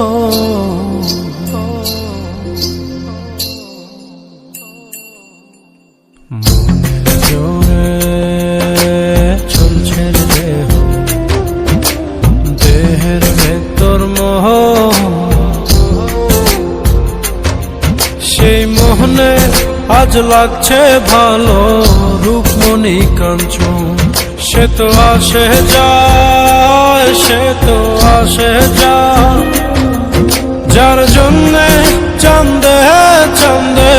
সেই মোহনে আজ লাগছে ভালো রূপমণি কাঞ্চন। সে তো আসে যায় সে তো আসে যায় যার জন্যে চন্দে চন্দে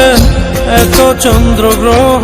এত চন্দ্রগ্রহ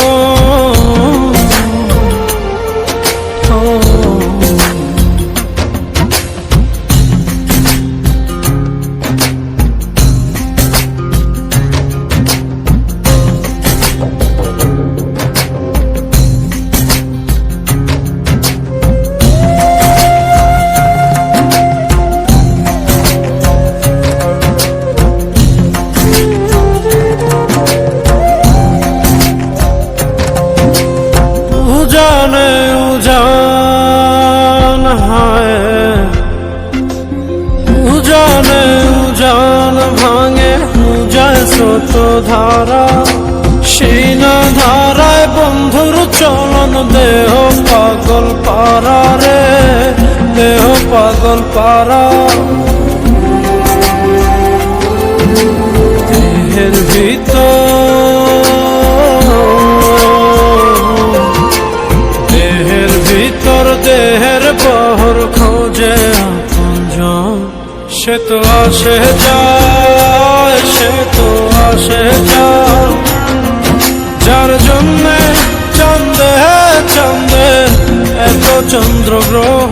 ভাঙে পূজা স্রোত ধারা। সেই না ধারায় বন্ধুর চলন দেহ পাগল পারা রে দেহ পাগল পারা সে তো আসে যায় সে তো আসে যার জন্যে চন্দে চন্দে এত চন্দ্রগ্রহ